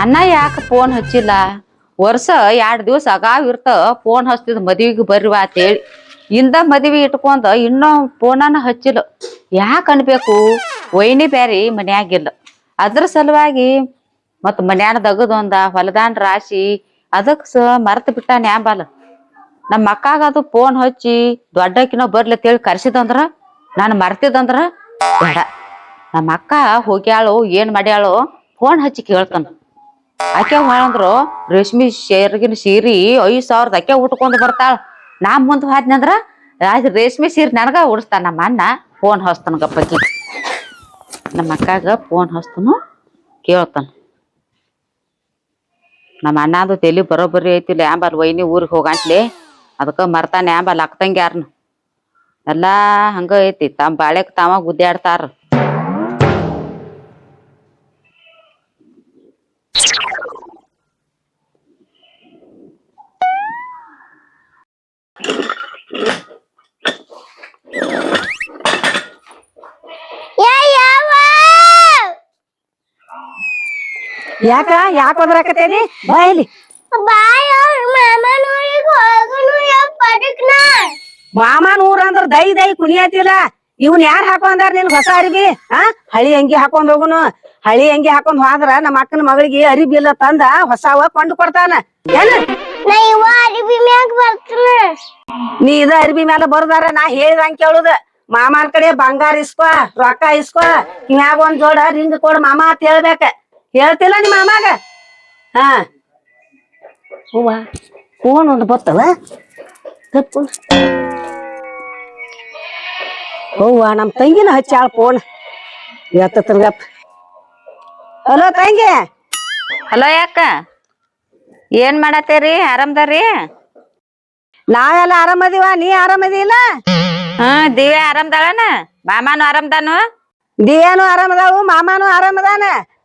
ಅಣ್ಣ ಯಾಕೆ ಫೋನ್ ಹಚ್ಚಿಲ್ಲ? ವರ್ಷ ಎರಡು ದಿವಸ ಅಗಾವ್ ಇರ್ತ ಫೋನ್ ಹಚ್ತಿದ್ ಮದ್ವಿಗೆ ಬರ್ರಿ ಅಂತೇಳಿ. ಇಂದ ಮದ್ವಿ ಇಟ್ಕೊಂಡ ಇನ್ನೂ ಫೋನನ್ನ ಹಚ್ಚಿಲ್ಲ. ಯಾಕೆ ಅನ್ಬೇಕು? ವೈನಿ ಬ್ಯಾರಿ ಮನ್ಯಾಗಿಲ್ಲ. ಅದ್ರ ಸಲುವಾಗಿ ಮತ್ ಮನ್ಯಾನ ದಗದೊಂದ ಹೊಲದಾನ್ ರಾಶಿ, ಅದಕ್ ಸ ಮರ್ತ್ ಬಿಟ್ಟ ನ್ಯಾಂಬಾಲ ನಮ್ಮ ಅಕ್ಕಾಗ ಅದು ಫೋನ್ ಹಚ್ಚಿ ದೊಡ್ಡಕ್ಕಿನ ಬರ್ಲಿ ಅಂತೇಳಿ ಕರ್ಸಿದಂದ್ರ, ನಾನು ಮರ್ತಿದಂದ್ರ ಬೇಡ. ನಮ್ಮ ಅಕ್ಕ ಹೋಗ್ಯಾಳು, ಏನ್ ಮಾಡ್ಯಾಳು ಫೋನ್ ಹಚ್ಚಿ ಕೇಳ್ತಾನ. ಆಕೆ ಮಾಡಂದ್ರು ರೇಷ್ಮಿ ಶೇರ್ಗಿನ ಸೀರಿ ಐದು ಸಾವಿರದ ಆಕೆ ಉಟ್ಕೊಂಡು ಬರ್ತಾಳ. ನಾ ಮುಂದ್ ಹಾದ್ನಂದ್ರ ರೇಷ್ಮೆ ಸೀರೆ ನನಗ ಉಡಿಸ್ತಾನ, ನಮ್ಮ ಅಣ್ಣ ಫೋನ್ ಹಚ್ತಾನ ಗಪ್ಪಕ್ಕಿ ನಮ್ಮ ಅಕ್ಕಾಗ ಫೋನ್ ಹಚ್ತಾನು ಕೇಳ್ತಾನ. ನಮ್ಮ ಅಣ್ಣದು ತೆಲಿ ಬರೋಬ್ಬರಿ ಐತಿ ಲ್ಯಾಂಬಲ್ ವೈನಿ ಊರಿಗೆ ಹೋಗಂಟ್ಲಿ ಅದಕ್ಕೆ ಮರ್ತಾನ ಯಾಂಬಲ್ ಹಾಕ್ತಂಗ್ಯಾರನು ಎಲ್ಲಾ ಹಂಗ ಐತಿ ತಮ್ಮ ಬಾಳೆಕ್ ತಾವ ಗುದ್ದಾಡ್ತಾರ. ಯಾಕ? ಯಾಕ ಒದರಾಕತೇನಿ ಬಾ ಇಲ್ಲಿ. ಮಾಮನ್ ಊರ ಅಂದ್ರ ದೈ ದೈ ಕುಣಿಯತಿಲ್ಲ ಇವ್ನ ಯಾರ್ ಹಾಕೊಂಡಾರ ನಿನ್ ಹೊಸ ಅರಿಬಿ ಆ? ಹಳಿ ಅಂಗಿ ಹಾಕೊಂಡ್ ಹೋಗುನು? ಹಳಿ ಅಂಗಿ ಹಾಕೊಂಡ್ ಹೋದ್ರ ನಮ್ಮ ಅಕ್ಕನ ಮಗಳಿಗೆ ಅರಿಬಿ ಇಲ್ಲ ತಂದ ಹೊಸವ ಕೊಂಡು ಕೊಡ್ತಾನ. ಏನ? ನೀ ಇದ ಅರಿಬಿ ಮ್ಯಾಲ ಬರ್ದಾರ ನಾ ಹೇಳಿದಂಗ ಕೇಳುದ. ಮಾಮನ್ ಕಡೆ ಬಂಗಾರ ಇಸ್ಕೋ ರೊಕ್ಕ ಇಸ್ಕೋ ಮ್ಯಾಗ ಒಂದ್ ಜೋಡ ರಿಂಗ್ ಕೊಡ್ ಮಾಮ ಅಂತ ಹೇಳ್ಬೇಕ. ಹೇಳ್ತಿಲ್ಲ ನಿಮ್ಮ ಮಾಮಾಗ ಹಾ. ಹೂವ ಫೋನ್ ಒಂದು ಬರ್ತವ ತಪ್ಪು ಹೂವ ನಮ್ಮ ತಂಗಿನ ಹಚ್ಚಾಳ ಫೋನ್ ಎತ್ತತ್ರಗಪ್ಪ ಹಲೋ ತಂಗಿ. ಹಲೋ ಯಾಕ? ಏನ್ ಮಾಡತ್ತೇರಿ? ಆರಾಮದಾರಿ? ನಾವೆಲ್ಲ ಆರಾಮದಿವ? ನೀ ಆರಾಮದಿಲ್ಲ ಹಾ ದಿವ್ಯಾ ಆರಾಮದಾಳನ? ಮಾಮಾನು ಆರಾಮದಾನು? ದಿವ್ಯಾನು ಆರಾಮದಾವು ಮಾಮಾನು ಆರಾಮದಾನ?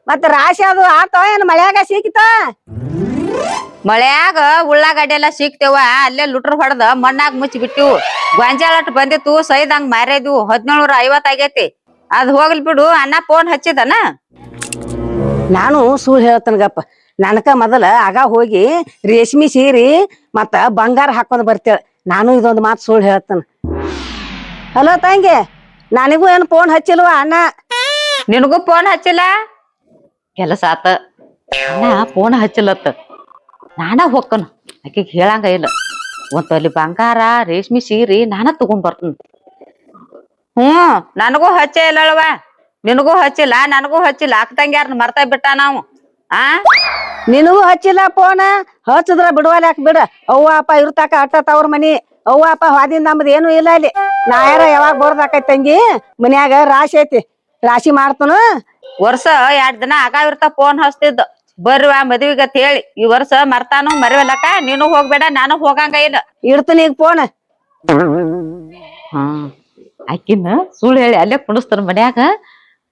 ಮತ್ತ ರಾಶಿ ಅದು ಆತೋ ಏನ್ ಮಳೆಯಾಗ ಸಿಕ್ಕಿತ? ಮಳೆಯಾಗ ಉಳ್ಳಾಗಡ್ಡೆ ಎಲ್ಲ ಸಿಕ್ತೇವ ಅಲ್ಲೇ ಲುಟ್ರ್ ಹೊಡೆದ ಮಣ್ಣಾಗ ಮುಚ್ಚಿ ಬಿಟ್ಟಿವು. ಗೊಂಜಾಳ ಅಟ್ ಬಂದಿತ್ತು ಸೈದಂಗ್ ಮಾರೇದು ಹದಿನೇಳ್ನೂರ ಐವತ್ ಆಗೈತಿ. ಅದ್ ಹೋಗ್ಲಿ ಬಿಡು ಅಣ್ಣ ಫೋನ್ ಹಚ್ಚಿದನ? ನಾನು ಸುಳ್ಳು ಹೇಳ್ತನಗಪ್ಪ ನನಕ ಮೊದಲ ಆಗ ಹೋಗಿ ರೇಷ್ಮಿ ಸೀರಿ ಮತ್ತ ಬಂಗಾರ ಹಾಕೊಂಡ್ ಬರ್ತೇಳ. ನಾನು ಇದೊಂದು ಮಾತು ಸುಳ್ಳು ಹೇಳ್ತೇನೆ. ಹಲೋ ತಂಗಿ ನನಗೂ ಏನು ಫೋನ್ ಹಚ್ಚಿಲ್ವಾ ಅಣ್ಣ? ನಿನಗೂ ಫೋನ್ ಹಚ್ಚಿಲ್ಲ? ಕೆಲಸ ಆತ. ಅಣ್ಣ ಫೋನ್ ಹಚ್ಚಲತ್ತ. ನಾನ ಹೊಕ್ಕನು. ಆಕೆಗೆ ಹೇಳಂಗ ಇಲ್ಲ. ಒಂದ್ ತೊಲಿ ಬಂಗಾರ ರೇಷ್ಮೆ ಸೀರಿ ನಾನ ತಗೊಂಡ್ ಬರ್ತೀನಿ. ಹ್ಮ್ ನನಗೂ ಹಚ್ಚೇ ಇಲ್ಲಳವ ನಿನಗೂ ಹಚ್ಚಿಲ್ಲ ನನಗೂ ಹಚ್ಚಿಲ್ಲ. ಅಕ್ಕಂಗ್ಯಾರನ್ನ ಮರ್ತಾ ಬಿಟ್ಟ ನಾವು. ಆ? ನಿನಗೂ ಹಚ್ಚಿಲ್ಲ ಫೋನ ಹಚ್ಚಿದ್ರ ಬಿಡುವಲ್ಲ ಯಾಕೆ ಬಿಡ. ಅವ್ವ ಅಪ್ಪ ಇರ್ತಾಕ ಅಟ್ಟ ತವ್ರ ಮನಿ. ಅವ್ವ ಅಪ್ಪ ಹಾದಿಂದ ನಮ್ದು ಏನು ಇಲ್ಲ ಅಲ್ಲಿ. ನಾ ಯಾರ ಯಾವಾಗ ಬರ್ದಾಕೈತಿ ತಂಗಿ? ಮನ್ಯಾಗ ರಾಶಿ ಐತಿ. ರಾಶಿ ಮಾಡ್ತನು. ವರ್ಷ ಎರಡ್ ದಿನ ಆಗಾವಿರ್ತ ಫೋನ್ ಹಚ್ತಿದ್ದ. ಬರ್ವಾ ಮದ್ವಿಗತ್ ಅಂತ ಹೇಳಿ. ಈ ವರ್ಷ ಮರ್ತಾನು ಮರಿವಲ್ಲಕ್ಕ? ನೀನು ಹೋಗ್ಬೇಡ ನಾನು ಹೋಗಂಗ ಇಲ್ಲ ಇಡ್ತೀನಿ ಈಗ ಫೋನ್ ಹಾ ಆಕಿನ ಸುಳ್ಳು ಹೇಳಿ ಅಲ್ಲೇ ಕುಣಿಸ್ತಾರ ಮನ್ಯಾಗ.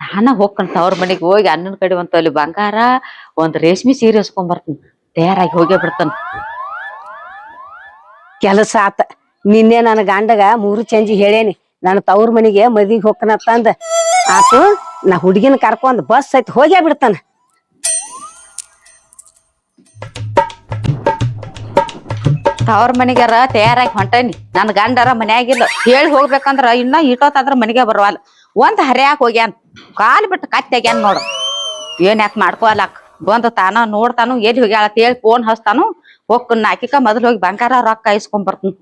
ನಾನ ಹೋಗ್ಕಂತ ಅವ್ರ ಮನೆಗೆ ಹೋಗಿ ಅಣ್ಣನ ಕಡೆ ಒಂದ್ ಅಲ್ಲಿ ಬಂಗಾರ ಒಂದ್ ರೇಷ್ಮೆ ಸೀರೆ ಬರ್ತೀನಿ. ತಯಾರಾಗಿ ಹೋಗೇ ಬಿಡ್ತಾನ. ಕೆಲಸ ಆತ. ನಿನ್ನೆ ನನ್ನ ಗಂಡಗ ಮೂರು ಚಂಜಿ ಹೇಳೇನಿ. ನನ್ನ ತವ್ರ ಮನಿಗೆ ಮದಿಗೆ ಹೋಗ್ಕನತ್ತಂದ ಆತು ನಾ ಹುಡುಗಿನ ಕರ್ಕೊಂಡ್ ಬಸ್ ಐತಿ ಹೋಗ್ಯಾ ಬಿಡ್ತಾನ. ಅವ್ರ ಮನೆಗಾರ ತಯಾರಾಗಿ ಹೊಂಟೇನಿ. ನನ್ ಗಂಡರ ಮನ್ಯಾಗಿಲ್ಲ. ಹೇಳಿ ಹೋಗ್ಬೇಕಂದ್ರ ಇನ್ನ ಇಟ್ಟೋತಾದ್ರ ಮನೆಗೆ ಬರುವಲ್ಲ ಒಂದ್ ಹರ್ಯಾಕ್ ಹೋಗ್ಯಾನ್. ಕಾಲ್ ಬಿಟ್ಟು ಕತ್ತೆಗ್ಯಾನ ನೋಡು. ಏನ್ ಯಾಕೆ ಮಾಡ್ಕೋಲಾಕ್ ಬಂದು ತಾನ ನೋಡ್ತಾನು, ಎಲ್ಲಿ ಹೋಗ್ಯಾಳ ಹೇಳಿ ಫೋನ್ ಹಚ್ತಾನು. ಹೋಗ್ ನಾಕಿಕ ಮೊದಲು ಹೋಗಿ ಬಂಗಾರ ರೊಕ್ಕ ಇಸ್ಕೊಂಡ್ ಬರ್ತೀನಿ.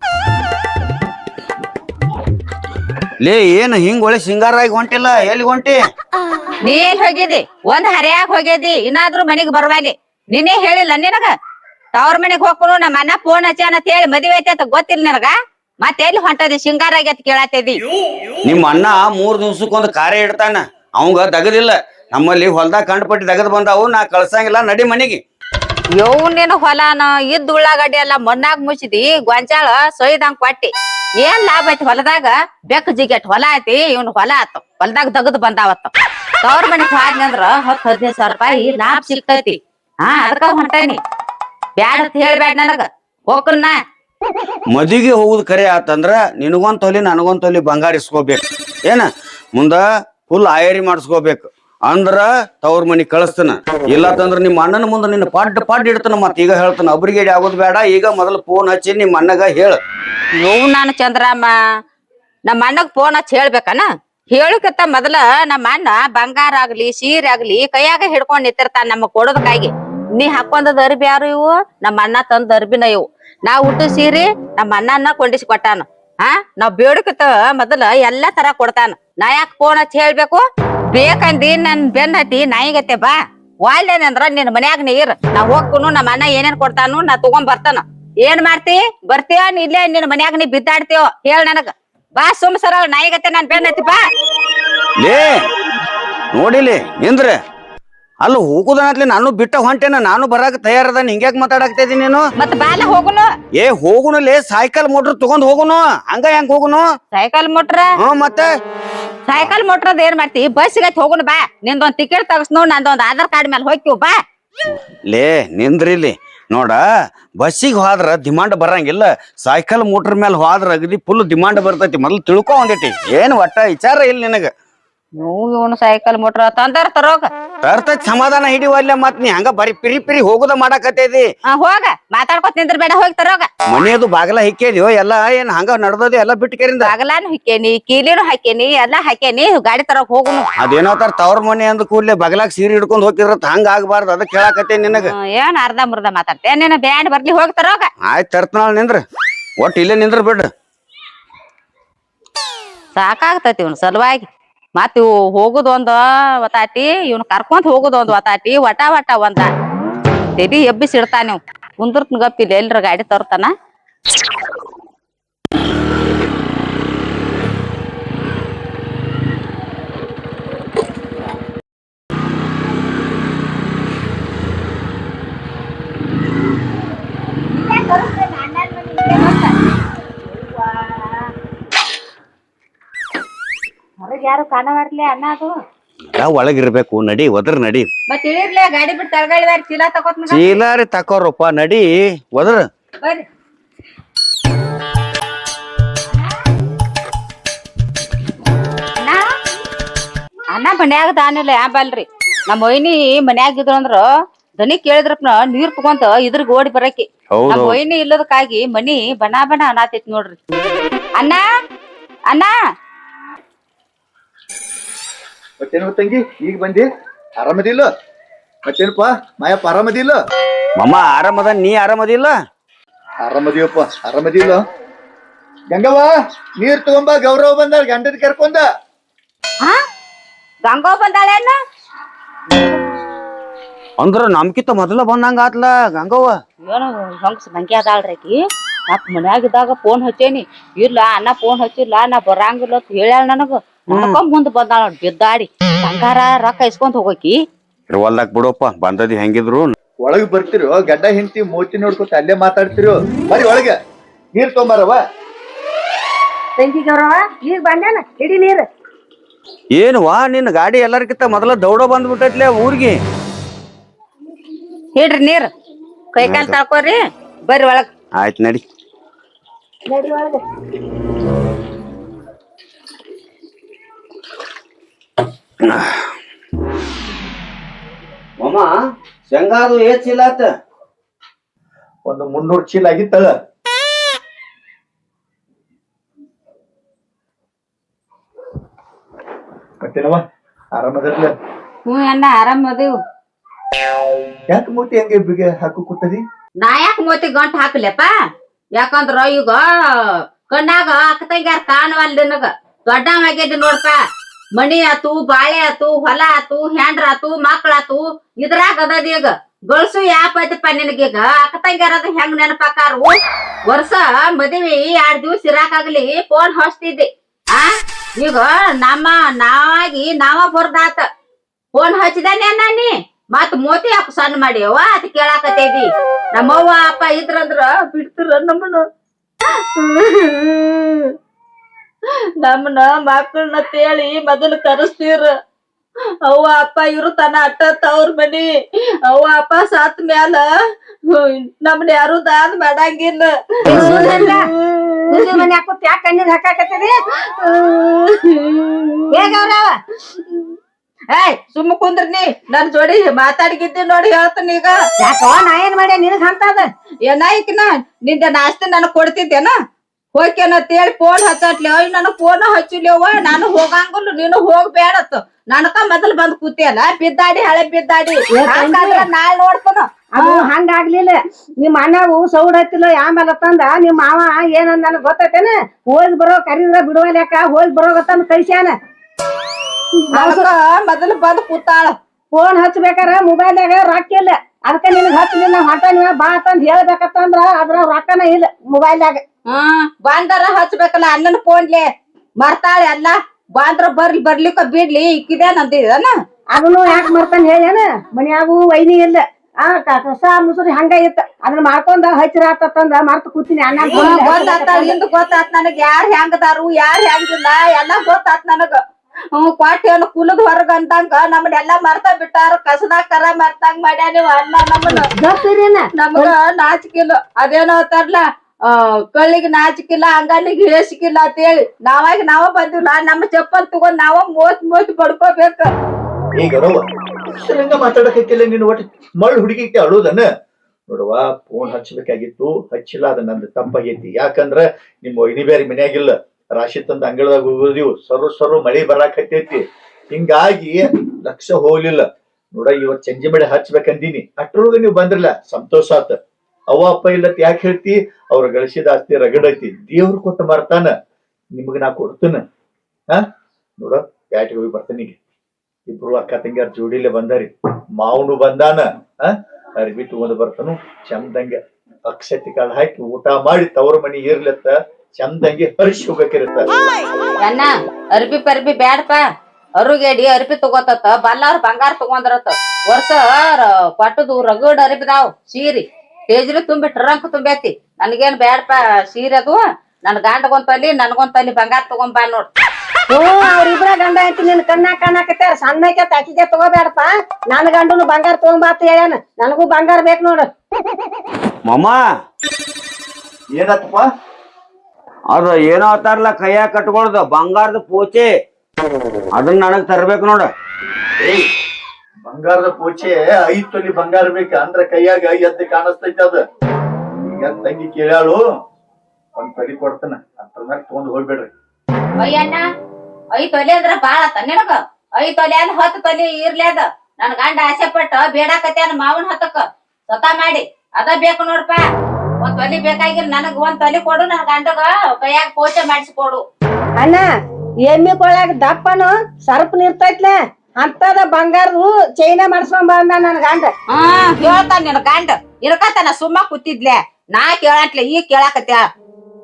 ಲೇ ಏನು ಹಿಂಗ್ ಒಳ್ಳೆ ಸಿಂಗಾರ ಆಗಿ ಹೊಂಟಿಲ್ಲ? ಎಲ್ಲಿ ಹೊಂಟಿ? ನೀ ಎಲ್ಲಿ ಹೋಗಿದಿ ಒಂದ್ ಹರಿಯಾಗ ಹೋಗಿದಿ ಇನ್ನಾದ್ರೂ ಮನಿಗ್ ಬರ್ವಾಲಿ ನಿನ್ನೆ ಹೇಳಿಲ್ಲ ನಿನಗ? ತವ್ರ ಮನೆಗ್ ಹೋಗ್ಕೊನು ನಮ್ಮ ಅಣ್ಣ ಫೋನ್ ಹಚ್ಚಾನ ಅಂತ ಹೇಳಿ ಮದ್ವೆ ಐತೆ ಅಂತ ಗೊತ್ತಿಲ್ಲ ನಿನಗ? ಮತ್ತೆ ಎಲ್ಲಿ ಹೊಂಟದಿ ಸಿಂಗಾರ ಅಂತ ಕೇಳತ್ತಿದಿ ನಿಮ್ಮ ಅಣ್ಣ ಮೂರ್ ದಿವ್ಸಕ್ಕೊಂದ್ ಕಾರ್ಯ ಇಡ್ತಾನ. ಅವಂಗ ದಗದಿಲ್ಲ. ನಮ್ಮಲ್ಲಿ ಹೊಲ್ದಾಗ ಕಂಡ್ಪಟ್ಟಿ ದಗದ್ ಬಂದಾವು ನಾ ಕಳ್ಸಂಗಿಲ್ಲ ನಡಿ ಮನಿಗೆ. ಯವ್ ನಿನ್ ಹೊಲನ, ಇದ್ದ ಉಳ್ಳಾಗಡ್ಡಿ ಎಲ್ಲ ಮಣ್ಣಾಗ ಮುಚ್ಚಿದಿ, ಗೊಂಜಾಳ ಸೊಯ್ದಂಗ್ ಕೊಟ್ಟಿ. ಏನ್ ಲಾಭ ಐತಿ ಹೊಲದಾಗ? ಬೆಕ್ಕ ಜಿಗೆಟ್ ಹೊಲ ಐತಿ, ಇವನ್ ಹೊಲ ಆತು. ಹೊಲದಾಗ ದಗದ್ ಬಂದಾವತ್ತ. ತವ್ರ ಮನಿಗ್ ಅಂದ್ರ ಹತ್ ಹದಿನೈದು ಸಾವಿರ ರೂಪಾಯಿ ಲಾಭ ಸಿಗ್ತೈತಿ. ಹಾ, ಅದಕ್ಕ ಹೊಂಟೇನಿ. ಬ್ಯಾಡ ಅಂತ ಹೇಳ್ಬ್ಯಾಡ ನನಗ. ಹೋಗ್ರನ್ನ ಮದಿಗೆ ಹೋಗುದು ಕರೆ ಆತಂದ್ರ ನಿನಗೊಂದ್ ತೊಲಿ, ನನಗೊಂದ್ ತೊಲಿ ಬಂಗಾರ ಇಸ್ಕೋಬೇಕು ಏನ? ಮುಂದ ಫುಲ್ ಆಯರಿ ಮಾಡಿಸ್ಕೋಬೇಕು. ಅಂದ್ರ ತವ್ರ ಮನಿ ಇಲ್ಲ ತಂದ್ರ ನಿಮ್ಮ ಅಣ್ಣನ ಮುಂದೆ ನಿನ್ನ ಪಾಡ್ ಪಾಡ್ ಇಡ್ತಾನ ಮತ್ ಈಗ ಹೇಳ್ತಾನ ಒಬ್ರಿಗೆ ಆಗೋದ್ ಬೇಡ, ಈಗ ಮೊದಲು ಫೋನ್ ಹಚ್ಚಿ ನಿಮ್ಮ ಅಣ್ಣಗ ಹೇಳ. ನೋವು ನಾನು ಚಂದ್ರಮ್ಮ, ನಮ್ಮ ಅಣ್ಣಗ್ ಫೋನ್ ಹಚ್ಚಿ ಹೇಳ್ಬೇಕನ? ಹೇಳಕತ್ತ ಮೊದಲ ನಮ್ಮ ಅಣ್ಣ ಬಂಗಾರ ಆಗ್ಲಿ, ಸೀರೆ ಆಗ್ಲಿ, ಕೈಯಾಗ ಹಿಡ್ಕೊಂಡ್ ನಿಂತಿರ್ತಾನ ನಮ್ಮ ಕೊಡೋದಕ್ಕಾಗಿ. ಕೈಗೆ ನೀ ಹಾಕೊಂಡದ ಅರ್ಬಿ ಯಾರು ಇವು? ನಮ್ಮ ಅಣ್ಣ ತಂದ ಅರ್ಬಿನ ಇವು. ನಾ ಉಟ್ಟು ಸೀರೆ ನಮ್ಮ ಅಣ್ಣನ ಕೊಂಡಿಸಿ ಕೊಟ್ಟಾನ. ಹಾ ನಾವ್ ಬೇಡಕತ್ತ ಮೊದಲ ಎಲ್ಲಾ ತರ ಕೊಡ್ತಾನ. ನಾ ಯಾಕೆ ಫೋನ್ ಹಚ್ಚಿ ಹೇಳ್ಬೇಕು? ಬೇಕಂದಿ ನನ್ ಬೆನ್ ಹತ್ತಿ ನಾಯಿಗತ್ತೆ ಬಾ. ವಾಲ್ದೇನೆ ಅಂದ್ರ ನಿನ್ ಮನ್ಯಾಗ ನೀರ್. ನಾ ಹೋಗ್ಕುನು ನಮ್ಮ ಅಣ್ಣ ಏನೇನ್ ಕೊಡ್ತಾನು ನಾ ತಗೊಂಡ್ ಬರ್ತಾನ. ಏನ್ ಮಾಡ್ತಿ? ಬರ್ತೀಯ ನೀ ಇಲ್ಲೇ ನಿನ್ ಮನ್ಯಾಗ ನೀ ಬಿದ್ದಾಡ್ತೀಯೋ? ಹೇಳ ನನಗ. ಬಾ ಸುಮ್ ಸರ ನಾಯಿಗತ್ತೆ ನನ್ ಬೆನ್ ಹತ್ತಿ ಬಾ. ಲೇ ನೋಡಿಲಿ ನಿಂದ್ರ. ಅಲ್ಲ ಹೋಗುದನತ್ಲಿ ನಾನು ಬಿಟ್ಟ ಹೊಂಟೇನ ನಾನು ಬರಕ್ ತಯಾರದ ಹಿಂಗ್ಯಾಕ್ ಮಾತಾಡಕ್ತಿದಿ ನೀನು? ಮತ್ ಬಾಲ ಹೋಗುನು. ಏ ಹೋಗುನು ಲೇ ಸೈಕಲ್ ಮೋಟ್ರ್ ತಗೊಂಡ್ ಹೋಗುನು. ಹಂಗ ಹೆಂಗ್ ಹೋಗುನು? ಸೈಕಲ್ ಮೋಟ್ರ? ಹ್ಮ್ ಮತ್ತೆ? ಸೈಕಲ್ ಮೋಟ್ರದ ಏನ್ ಮಾಡ್ತಿ? ಬಸ್ಸಿಗೆ ಹೋಗುಣ ಬಾ. ನಿಂದೊಂದ್ ಟಿಕೆಟ್ ತಗಸ್ನು ನಂದೊಂದ್ ಆಧಾರ್ ಕಾರ್ಡ್ ಮೇಲೆ ಹೋಗ್ತೀವ್ ಬಾ. ಲೇ ನಿಂದ್ರಿಲಿ ನೋಡ ಬಸ್ಸಿಗೆ ಹೋದ್ರ ಡಿಮಾಂಡ್ ಬರಂಗಿಲ್ಲ. ಸೈಕಲ್ ಮೋಟ್ರ್ ಮೇಲೆ ಹೋದ್ರ ಅಗದಿ ಫುಲ್ ಡಿಮಾಂಡ್ ಬರ್ತೈತಿ. ಮೊದ್ಲು ತಿಳ್ಕೊ ಒಂದಿಟಿ ಏನ್ ಒಟ್ಟ ವಿಚಾರ ಇಲ್ಲ ನಿನಗ. ನೀವು ಇವನು ಸೈಕಲ್ ಮೋಟ್ರ ತಂದಾರ ತರೋಗ ತರ್ತೈತಿ ಸಮಾಧಾನ ಹಿಡಿವಲ್ಲ ಮತ್ ನೀ ಹಂಗ ಬರೀ ಪಿರಿ ಪಿರಿ ಹೋಗುದ ಮಾಡಕತ್ತೈತಿ ಆ, ಹೋಗ ಮಾತಾಡ್ಕೊತ ನಿಂದ್ರ ಬೇಡ ಹೋಗಿ ತರೋಗ ಮನೆಯದು ಬಾಗಲ ಹಿಕ್ಕೇದಿಯೋ ಎಲ್ಲ ಏನ್ ಹಂಗ ನಡ್ದದ ಎಲ್ಲ ಬಿಟ್ಟು ಕೇರಿಂದ. ಬಾಗಲಾನು ಹಾಕೇನಿ ಕೀಲಿನು ಹಾಕೇನಿ ಎಲ್ಲಾ ಹಾಕೇನಿ ಗಾಡಿ ತರೋಕ್ ಹೋಗುನು. ಅದೇನೋ ತರ ತವ್ರ ಮನೆ ಅಂದ ಕೂಡ್ಲೆ ಬಗಲಾಗ ಸೀರೆ ಹಿಡ್ಕೊಂಡ್ ಹೋಗಿರತ್ ಹಂಗ ಆಗ್ಬಾರ್ದು ಅದಕ್ಕೆ ಹೇಳಾಕತ್ತೇ ನಿನಗ. ಹ್ಮ್, ಏನ್ ಅರ್ಧ ಮುರ್ಧ ಮಾತಾಡ್ತೆ? ನಿನ್ನ ಬ್ಯಾಂಡ್ ಬರ್ಲಿ ಹೋಗಿ ತರೋಗ ಆಯ್ತು ತರ್ತನಾಳ ನಿಂದ್ರ. ಒಟ್ಟು ಇಲ್ಲೇ ನಿಂದ್ರ ಬಿಡ್ರಿ ಸಾಕಾಗ್ತೈತಿ ಇವ್ನ ಸಲುವಾಗಿ. ಮತ್ ಇವು ಹೋಗುದ್ ಒಂದ್ ವತಾಟಿ, ಇವ್ನ ಕರ್ಕೊಂತ ಹೋಗುದ್ ಒಂದ್ ವತಾಟಿ, ವಟ ವಟ ಒಂದ. ತಲಿ ಎಬ್ಬಿಸಿ ಇಡ್ತಾನ ನೀವು ಕುಂದ್ರತ್ನ ಗಪ್ಪಿಲ್ಲ ಎಲ್ರ ಗಾಡಿ ತರ್ತಾನ ಹೊರಗ್ ಯಾರು ಕಾಣಬಾರ್ಲಿ ಅಣ್ಣ ಅದು ಒಳಗಿರ್ಬೇಕು ನಡಿ ಒದ್ರ ನಡಿ. ಮತ್ ಇಳಿರ್ಲೆ ಗಾಡಿ ಬಿಟ್ಟು ತರಗಾಳಿ ಚೀಲ ತಗೋತ್ ಚೀಲಾರಿ ತಕೋರಪ್ಪ ನಡಿ ಒದ್ರ. ಬರ್ರಿ. ಅಣ್ಣ ಅಣ್ಣ ಮನ್ಯಾಗ ದಾನಿಲ್ಲ ಯಾ ಬಲ್ರಿ. ನಮ್ಮ ಒಯ್ನಿ ಮನ್ಯಾಗ ಇದ್ರು ಅಂದ್ರ ದನಿ ಕೇಳಿದ್ರಪ್ನ ನೀರ್ ತಗೊಂತ ಇದ್ರಗ್ ಓಡಿ ಬರಕಿ. ನಮ್ಮ ಒಯ್ನಿ ಇಲ್ಲದಕ್ಕಾಗಿ ಮನಿ ಬಣ ಬಣ ಅನ್ನತೈತಿ ನೋಡ್ರಿ. ಅಣ್ಣ ಅಣ್ಣ. ಮತ್ತೇನು ತಂಗಿ? ಈಗ ಬಂದಿ? ಆರಾಮದಿಲ್ಲ? ಮತ್ತೇನಪ್ಪ? ಮಾಯಪ್ಪ ಆರಾಮದಿಲ್ಲ? ಮಮ್ಮ ಆರಾಮದ? ನೀ ಆರಾಮದಿಲ್ಲ? ಆರಾಮದಿಯಪ್ಪ ಆರಾಮದಿಲ್ಲ. ಗಂಗವ್ವ ನೀರ್ ತಗೊಂಬ ಗೌರವ ಬಂದ ಗಂಡದ ಕರ್ಕೊಂಡ. ಹಾ ಗಂಗೋ ಬಂದಾಳೇನ ಅಂದ್ರ ನಮ್ಕಿಂತ ಮೊದಲ ಬಂದಂಗ ಆತ್ಲ ಗಂಗವ್ವ. ಏನು ಹಂಗ್ಸ್ ನಂಗೆ ಅದಾಳ್ರಿ ಆಕಿ. ಮತ್ ಮನ್ಯಾಗ ಇದ್ದಾಗ ಫೋನ್ ಹಚ್ಚೇನಿ. ಇಲ್ಲ ಅಣ್ಣ ಫೋನ್ ಹಚ್ಚಿಲ್ಲ ನಾ ಬರಂಗಿಲ್ಲ ಅಂತ ಹೇಳ್ಯಾಳ ನನಗ. ನಡ್ಕೊಂಡ್ ಮುಂದ್ ಬಂದಾಳ ಬಿದ್ದಾಡಿ. ಬಂಗಾರ ರೊಕ್ಕ ಇಸ್ಕೊಂತ ಹೋಗಕಿ. ಹೊಲ್ದಾಗ ಬಿಡಪ್ಪ ಬಂದದಿ ಹೆಂಗಿದ್ರು? ಒಳಗ್ ಬರ್ತಿರೋ ಗಡ್ಡ ಹೆಂಡತಿ ಮೂತಿ ನೋಡ್ಕೊತ ಅಲ್ಲೇ ಮಾತಾಡ್ತಿರೋ. ಬರೀ ಒಳಗೆ ನೀರ್ ತೊಂಬಾರವ ತಂಗಿ ಗೌರವ ಈಗ ಬಂದೇನ? ಹಿಡಿ ನೀರ್. ಏನು ವಾ ನಿನ್ನ ಗಾಡಿ ಎಲ್ಲರಿಗಿಂತ ಮೊದಲ ದೌಡ ಬಂದ್ಬಿಟ್ಟೈತ್ಲೆ ಊರಿಗೆ? ಹಿಡ್ರಿ ನೀರ್. ಕೈ ಕಾಲ್ ತಳ್ಕೊರಿ ಬರ್ರಿ ಒಳಗ್. ಆಯ್ತು ನಡಿ. ನಡಿ ಒಳಗ. ಮಮ್ಮ ಶೇಂಗಾದು ಏ ಚೀಲ ಆತ? ಒಂದು ಮುನ್ನೂರು ಚೀಲ ಆಗಿತ್ತ ಮತ್ತೇನವ ಆರಾಮದಿರ್ಲ ಹ್ಞೂ ಅಣ್ಣ ಆರಾಮ್ ಅದೇವು. ಯಾಕೆ ಮೂತಿ ಹಂಗೆ ಬಿಗೆ ಹಾಕು ಕೂತದಿ ನಾ ಯಾಕ ಮೋತಿ ಗಂಟ್ ಹಾಕ್ಲೆಪ್ಪ ಯಾಕಂದ್ರ ಈಗ ಕಣ್ಣಾಗ ಅಕ್ಕ ತಂಗ್ಯಾರ ಕಾಣವಲ್ ನಿನಗ ದೊಡ್ಡವಾಗ್ಯದಿ ನೋಡ್ಪ. ಮಣಿ ಆತು, ಬಾಳೆ ಆತು, ಹೊಲ ಆತು, ಹ್ಯಾಂಡ್ರ ಆತು, ಮಕ್ಳ ಆತು, ಇದ್ರಾಗ ಅದದ ಈಗ. ಗಳಸು ಯಾಪ ಐತಪ್ಪ ನಿನಗೀಗ ಅಕ್ಕ ತಂಗಿ ಅದ ಹೆಂಗ್ ನೆನಪಾಕಾರು ವರ್ಷ ಮದುವೆ ಎರಡ್ ದಿವ್ಸ ಇರಾಕಾಗ್ಲಿ ಫೋನ್ ಹಚ್ತಿದ್ದೆ. ಆ? ಈಗ ನಮ್ಮ ನಾವಾಗಿ, ನಾವ ಬರ್ದಾತ. ಫೋನ್ ಹಚ್ಚಿದಾನೆ ನಾನಿ ಮತ್ ಮೋತಿ ಅಪ್ಪ ಸಣ್ಣ ಮಾಡ್ಯವ ಅದ್ ಕೇಳಾಕತ್ತೈದಿ. ನಮ್ಮವ್ವ ಅಪ್ಪ ಇದ್ರಂದ್ರ ಬಿಡ್ತಿರ ನಮ್ಮನ್ನ. ನಮ್ಮನ್ನ ಮಕ್ಕಳನ್ನ ತೇಳಿ ಮೊದಲು ಕರೆಸ್ತೀರ ಅವ್ವ ಅಪ್ಪ ಇವ್ರು ತನ್ನ ಅಟ್ಟ ತವ್ರ ಮನಿ. ಅವ್ವ ಅಪ್ಪ ಸಾತ್ ಮ್ಯಾಲ. ನಮ್ನ ಯಾರು ದಾನ್ ಮಾಡಂಗಿಲ್ಲ. ಮನೆ ಹಾಕೋತ್ ಯಾಕೆ ಕಣ್ಣೀರ್ ಹಾಕಾಕತ್ತದಿ? ಏಯ್ ಸುಮ್ಮ ಕುಂದ್ರ ನೀ. ನನ್ ಜೋಡಿ ಮಾತಾಡ್ಗಿದ್ದೆ ನೋಡಿ ಹೇಳ್ತೀನಿ ಈಗ. ಯಾಕವ ನಾ ಏನ್ ಮಾಡ್ಯ? ನಿನಗ್ ಅಂತದ ಏನಾಯ್ಕಿನ ನಿಂದ ನಾಸ್ತಿ ನನಗ್ ಕೊಡ್ತಿದ್ದೇನ? ಹೋಗ್ಯಾನ ಅಂತೇಳಿ ಫೋನ್ ಹಚ್ಚಟ್ಲಿ ಅಯ್ಯ ನನ್ ಫೋನ್ ಹಚ್ಚಲೇವ ನಾನು ಹೋಗಂಗಿಲ್ಲ ನೀನು ಹೋಗ್ಬೇಡತ್ತ ನನಕ ಮೊದಲ್ ಬಂದ್ ಕೂತಿಯಲ್ಲ ಬಿದ್ದಾಡಿ ಹಳೆ ಬಿದ್ದಾಡಿ. ನಾಳೆ ನೋಡ್ತಾನ. ಅದು ಹಂಗಾಗ್ಲಿಲ್ಲ ನಿಮ್ ಅಣ್ಣವು ಸೌಡ್ ಹತ್ತಿಲ್ಲ ಆಮೇಲೆ ತಂದ ನಿಮ್ ಮಾವ ಏನಂದ ನನಗ್ ಗೊತ್ತೈತೇನ? ಹೋಗಿ ಬರೋ ಕರೀದ್ರ ಬಿಡುವಲ್ಯಾಕ ಹೋಗಿ ಬರೋಗತ್ತಂದ್ ಕಳ್ಸ್ಯಾನ. ಮೊದಲು ಬಂದ್ ಕೂತಾಳ. ಫೋನ್ ಹಚ್ಬೇಕಾರ ಮೊಬೈಲ್ನಾಗ ರೊಕ್ಕ ಇಲ್ಲ. ಅದಕ್ಕ ನಿನಗ್ ಹಚ್ಚಲಿಲ್ಲ ಹೊಂಟ ನೀವ ಬಾ ಅಂತಂದ್ ಹೇಳ್ಬೇಕತ್ತಂದ್ರ ಅದ್ರ ರೊಕ್ಕನ ಇಲ್ಲ ಮೊಬೈಲ್ನಾಗ ಹ್ಮ್ ಬಂದರ ಹಚ್ಬೇಕಲ್ಲ ಅಣ್ಣನ ಫೋನ್ಲೆ ಮರ್ತಾಳೆ ಅಲ್ಲ ಬಾಂದ್ರ ಬರ್ಲಿ ಬರ್ಲಿಕ್ಕ ಬಿಡ್ಲಿ ಇಕ್ಕಿದೆ ನಂದಿದನ ಅದನ್ನು ಯಾಕೆ ಮರ್ತಾನ ಹೇಳ್ಯಾನ ಮನ್ಯಾಗು ವೈನಿ ಇಲ್ಲ. ಆ ಕ- ಕಸ ಮುಸುರಿ ಹಂಗ ಇತ್ತ. ಅದನ್ನ ಮಾಡ್ಕೊಂಡ ಹಚ್ಚಿರ ಆತಂದ ಮರ್ತ ಕೂತೀನಿ. ಅಣ್ಣ ಗೊತ್ತಾತ ಇಂದ ಗೊತ್ತಾತ್ ನನಗ್. ಯಾರ್ ಹೆಂಗದಾರು ಯಾರ್ ಹೆಂಗಿಲ್ಲ ಎಲ್ಲ ಗೊತ್ತಾತ್ ನನಗ. ಹ್ಮ್ ಕ್ವಾಟೇನು ಕುಲದ್ ಹೊರಗ ಅಂದಂಗ ನಮ್ಮನ್ ಎಲ್ಲಾ ಮರ್ತ ಬಿಟ್ಟಾರ. ಕಸದಾಗ ಕರ ಮರ್ತಂಗ ಮಾಡ್ಯಾನ ಅಣ್ಣ ನಮ್ಮನ್ನ. ಗೊತ್ತಿರಿನ. ನಮಗ ನಾಚಿಕಿಲ್ಲ ಅದೇನೋ ಅಂತಾರಲ್ಲ ಆ ಕಳ್ಳಿಗೆ ನಾಚಿಕಿಲ್ಲ ಅಂಗನಿಗೆ ಹೇಸಿಕಿಲ್ಲ ಅಂತ ಹೇಳಿ. ನಾವಾಗಿ ನಾವ ಬಂದಿಲ್ಲ, ನಮ್ಮ ಚಪ್ಪಲ್ ತಗೊಂಡ್ ನಾವ ಮೋತ್ ಮೋತ್ ಬಡ್ಕೋಬೇಕ. ಈಗ ಮಾತಾಡಕತ್ತಿಲ್ಲ ನೀನು, ಒಟ್ಟು ಮಳ್ ಹುಡುಗಿಕ್ಕೆ ಅಳುದನ? ನೋಡುವ ಫೋನ್ ಹಚ್ಚಬೇಕಾಗಿತ್ತು, ಹಚ್ಚಿಲ್ಲ, ಅದ ನಂದು ತಪ್ಪಾಗೈತಿ. ಯಾಕಂದ್ರ ನಿಮ್ಮ ಒಯ್ನಿ ಬೇರೆ ಮನ್ಯಾಗಿಲ್ಲ. ರಾಶಿ ತಂದ ಅಂಗಳದಾಗ ಹೋಗೋದಿವು ಸರ್ವ ಸರ್ವ ಮಳಿ ಬರಾಕತ್ತೈತಿ. ಹಿಂಗಾಗಿ ಲಕ್ಷ ಹೋಗ್ಲಿಲ್ಲ. ನೋಡ, ಇವತ್ ಚಂಜಿ ಮಳೆ ಹಚ್ಬೇಕಂದೀನಿ. ಅಟ್ರೊಳಗ ನೀವು ಬಂದ್ರಲ್ಲ, ಸಂತೋಷ ಆತ. ಅವ್ವ, ಅಪ್ಪ ಇಲ್ಲತ್ ಯಾಕೆ ಹೇಳ್ತಿ? ಅವ್ರ ಗಳಿಸಿದ ಆಸ್ತಿ ರಗಡೈತಿ ದೇವ್ರು ಕೊಟ್ಟು ಮರ್ತಾನ. ನಿಮಗ್ ನಾ ಕೊಡ್ತೇನ. ಹಾ ನೋಡ, ಬ್ಯಾಟಿಗೆ ಹೋಗಿ ಬರ್ತಾನೀಗ ಇಬ್ರು ಅಕ್ಕ ತಂಗಿಯರ್ ಜೋಡಿಲೆ ಬಂದಾರಿ. ಮಾವನು ಬಂದಾನ. ಆ? ಅರ್ಬಿ ತಗೊಂಡ್ ಬರ್ತಾನು. ಚಂದಂಗೆ ಅಕ್ಷತೆ ಕಾಳು ಹಾಕಿ ಊಟ ಮಾಡಿ ತವರ ಮನಿ ಇರ್ಲತ್ತ ಚಂದಂಗೆ ಹರಿಸಿ ಹೋಗ್ಬೇಕಿರತ್ತ ಅಣ್ಣ, ಅರ್ಬಿ ಪರ್ಬಿ ಬ್ಯಾಡಪ್ಪ ಅರುಗೇಡಿ ಅರ್ಬಿ ತಗೋತತ್ತ. ಬಲ್ಲಾರ ಬಂಗಾರ ತಗೊಂಡ್ರತ್ತ. ವರ್ಷ ಕೊಟ್ಟದು ರಗಡ್ ಅರ್ಬಿದಾವ್. ಸೀರಿ. ಟೇಜ್ರಿ ತುಂಬಿ ಟ್ರಂಕ್ ತುಂಬೈತಿ ನನಗೇನ್ ಬ್ಯಾಡಪ್ಪ ಸೀರೆ ಅದು. ನನ್ ಗಂಡಗೊಂದ್ ತಲಿ ನನ್ಗೊಂದ್ ತಲಿ ಬಂಗಾರ ತಗೊಂಡ್ ಬಾ ನೋಡ್. ಹ್ಞೂ ಅವ್ರಿಬ್ರ ಗಂಡ ಐತಿ ನಿನ್ ಕಣ್ಣ ಕಾಣಕತ್ತಾರ ಸಣ್ಣಕ್ಕೆ ತಕಿಗೆ ತಗೋಬೇಡಪ್ಪ ನನ್ ಗಂಡನು ಬಂಗಾರ ತಗೊಂಬಾತ ಹೇಳ್ಯಾನ. ನನಗೂ ಬಂಗಾರ ಬೇಕು ನೋಡು. ಮಮ್ಮ ಏನತ್ತಪ್ಪ ಅದ ಏನೋ ಅಂತಾರಲ್ಲ ಕೈಯಾಗ ಕಟ್ಕೊಳ್ದು ಬಂಗಾರದ ಪೋಚೆ. ಅದನ್ನ ನನಗ್ ತರ್ಬೇಕು ನೋಡ. ಬಂಗಾರದ ಪೂಜೆ ಐದ್ ತೊಲಿ ಬಂಗಾರ ಬೇಕ ಅಂದ್ರ ಕೈಯಾಗ ಎದ್ದು ಕಾಣಿಸ್ತೈತೆ ಅದ. ಈಗ ತಂಗಿ ಕೇಳ್ಯಾಳು ಒಂದ್ ತೊಲಿ ಕೊಡ್ತಾನ ಅದ್ರ ಮ್ಯಾಗ ತಗೊಂಡ್ ಹೋಗ್ಬೇಡ್ರಿ. ಅಯ್ಯಣ್ಣ ಐ ತೊಲೆ ಅಂದ್ರ ಬಾಳ ತನ್ನಡಕ ನಿನಗ. ಐ ತೊಲೆ ಅಲ್ಲ ಹತ್ತು ತೊಲೆ ಇರ್ಲಿ ಅದ. ನನ್ ಗಂಡ ಆಸೆ ಪಟ್ಟ ಬೇಡಾಕತ್ಯಾನ ಮಾವನ್ ಹತ್ತಕ್ಕ. ಸ್ವತ ಮಾಡಿ ಅದ ಬೇಕು ನೋಡ್ಪ. ಒಂದ್ ತೊಲಿ ಬೇಕಾಗಿಲ್ಲ ನನಗ್ ಒಂದ್ ತೊಲಿ ಕೊಡು ನನ್ ಗಂಡಗ ಕೈಯಾಗ ಪೋಚೆ ಮಾಡಿಸಿ ಕೊಡು. ಅಣ್ಣ ಎಮ್ಮಿ ಕೊಳಾಗ ದಪ್ಪನು ಸರ್ಪ್ ನಿರ್ತೈತ್ಲ. ಅಂತದ ಬಂಗಾರದು ಚೈನ ಮಾಡ್ಸ್ಕೊಂಡ್ ಬಂದ ನನ್ ಗಂಡ. ಹಾ ಹೇಳ್ತಾನ ನಿನ್ ಗಂಡ. ಇರ್ಕತಾನ ಸುಮ್ಮ ಕೂತಿದ್ಲೆ. ನಾ ಕೇಳಂತ್ಲೆ ಈ ಕೇಳಾಕತ್ಯ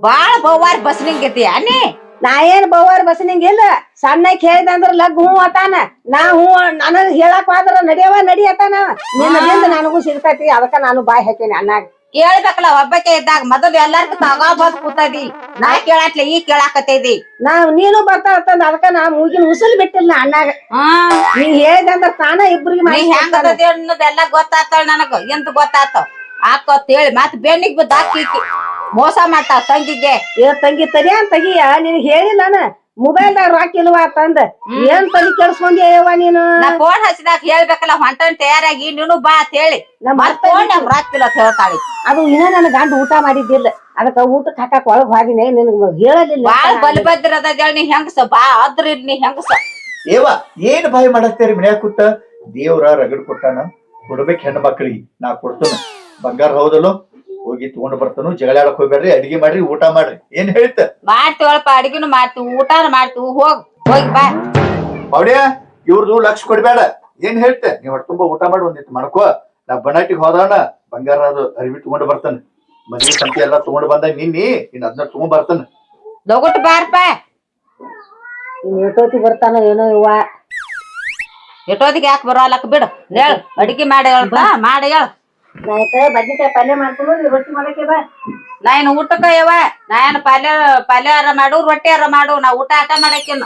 ಬಾಳ ಬವ್ವಾರ್ ಬಸ್ ನಿಂಗೈತಿ ಅನ್ನಿ? ನಾ ಏನ್ ಬೌವಾರ್ ಬಸನಿಂಗ್ ಇಲ್ಲ. ಸಣ್ಣಕ್ ಕೇಳಿದ ಅಂದ್ರ ಲಗ್ ಹೂ ಅತಾನ. ನಾ ಹೂ ನನಗ್ ಹೇಳಕ್ ಹೋದ್ರ ನಡಿಯವ ನಡಿಯತಾನ ನಿನ್ನದಿಂದ ನನಗೂ ಸಿಗ್ತೈತಿ. ಅದಕ್ಕ ನಾನು ಬಾಯ್ ಹಾಕೇನಿ ಅಣ್ಣಾಗ. ಕೇಳ್ಬೇಕಲ್ಲ ಒಬ್ಬಕ್ಕೆ ಇದ್ದಾಗ ಮೊದಲು ಎಲ್ಲಾರ್ಗು ತಗೋ ಬಂದ್ ಕೂತದಿ. ನಾ ಕೇಳಾತ್ಲೆ ಈ ಕೇಳಾಕತ್ತೈದಿ. ನಾ ನೀನು ಬರ್ತಾಳತ್ತಂದ ಅದಕ್ಕ ನಾ ಮೂಗಿನ ಉಸಲ್ ಬಿಟ್ಟಿಲ್ಲ ಅಣ್ಣಾಗ. ನೀ ಹೇಳಿದಂದ್ರ ತಾನ ಇಬ್ರಿಗೆ ನೀ ಹೆಂಗದ ಅನ್ನೋದೆಲ್ಲ ಗೊತ್ತಾತಳ ನನಗ ಎಂತ ಗೊತ್ತಾತ ಆಕೋತ್ ಹೇಳಿ ಮತ್ ಬೆನ್ನಿಗ್ ಬಿದ್ದ ಮೋಸ ಮಾಡ್ತಾವ ತಂಗಿಗೆ. ಏ ತಂಗಿ ತರಿಯ ತಗಿಯ ನಿನ್ ಹೇಳಿಲ್ಲ ಹೇಳಿಲ್ಲನ ಮೊಬೈಲ್ದಾಗ ರೊಕ್ಕ ಇಲ್ವಾ ಅಂತಂದ ಏನ್ ತಲಿ ಕೆಡ್ಸ್ಕೊಂಡ್ಯವ ನೀನು? ನಾ ಫೋನ್ ಹಚ್ಚಿದಾಗ ಹೇಳ್ಬೇಕಲ್ಲ ಹೊಂಟನ್ ತಯಾರಾಗಿ ನೀನು ಬಾ ಅಂತ ಹೇಳಿ. ನಮ್ಮ ಫೋನ್ ನಮ್ ರಾಕ್ತಿಲ್ಲ ಅಂತ ಹೇಳ್ತಾಳಿ. ಅದು ಇನ್ನ ನನ್ನ ಗಂಡ ಊಟ ಮಾಡಿದ್ದಿಲ್ಲ. ಅದಕ್ಕ ಊಟಕ್ಕೆ ಹಾಕಕ್ ಒಳಗ್ ಹೋದಿನಿ ನಿನಗ್ ಹೇಳಲಿಲ್ಲ ಬಾಳ ಬಲಿಬದ್ರದ ನೀ ಹೆಂಗಸ? ಬಾ ಅದ್ರ ಇಲ್ ನೀ ಹೆಂಗಸ? ಏವ ಏನ್ ಬಾಯಿ ಮಾಡತ್ತೇರಿ ಮನ್ಯಾಗ ಕೂತ? ದೇವ್ರ ರಗಡ್ ಕೊಟ್ಟಾನ ಕೊಡ್ಬೇಕು ಹೆಣ್ಣು ಮಕ್ಕಳಿಗೆ ನಾ ಕೊಡ್ತಾನ. ಬಂಗಾರ ಹೌದಲ್ಲೋ? ಹೋಗಿ ತಗೊಂಡ್ ಬರ್ತಾನು ಜಗಳಾಡಕ್ ಹೋಗ್ಬೇಡ್ರಿ ಅಡಿಗೆ ಮಾಡ್ರಿ ಊಟ ಮಾಡ್ರಿ. ಏನ್ ಹೇಳ್ತ ಮಾಡ್ತೀವಳಪ್ಪ ಅಡಿಗೆನು ಮಾಡ್ತೀವಿ ಊಟಾನ ಮಾಡ್ತೀವಿ ಹೋಗ್ ಹೋಗಿ ಬಾ. ಮೌಡ್ಯ ಇವ್ರದು ಲಕ್ಷ ಕೊಡ್ಬೇಡ. ಏನ್ ಹೇಳ್ತ? ನೀವ್ ತುಂಬಾ ಊಟ ಮಾಡಿ ಒಂದಿತ್ತು ಮಾಡ್ಕೋ. ನಾ ಬನಾಟಿಗೆ ಹೋದಾಣ ಬಂಗಾರ ಅದು ಅರಿವಿ ತಗೊಂಡ್ ಬರ್ತಾನೆ. ಮದ್ವೆ ಸಂತಿ ಎಲ್ಲಾ ತಗೊಂಡ್ ಬಂದ ನಿನ್ನಿ ಇನ್ ಅದನ್ನ ತಗೊಂಡ್ ಬರ್ತಾನೆ. ದೊಗಟ್ ಬಾರಪ್ಪ. ಎಷ್ಟೊತ್ತಿ ಬರ್ತಾನ ಏನೋ ಇವ. ಎಷ್ಟೊತ್ತಿಗೆ ಯಾಕೆ ಬರೋಲ್ಲಕ್ ಬಿಡು. ಹೇಳು ಅಡಿಗೆ ಮಾಡಿ ಹೇಳ್ತಾ ಮಾಡಿ ಹೇಳು. ಬದ್ನಿಕಾಯಿ ಪಲ್ಯ ಮಾಡ್ಕೊಂಡು ರೊಟ್ಟಿ ಮಾಡಕ್ಕೆ ಬಾ. ನಾ ಏನು ಊಟಕ್ಕ ಯವ ನಾ ಏನು ಪಲ್ಯ ಅರ ಮಾಡು ರೊಟ್ಟಿ ಅರ ಮಾಡು ನಾ ಊಟ ಆಟ ಮಾಡಕ್ಕಿನ್ನ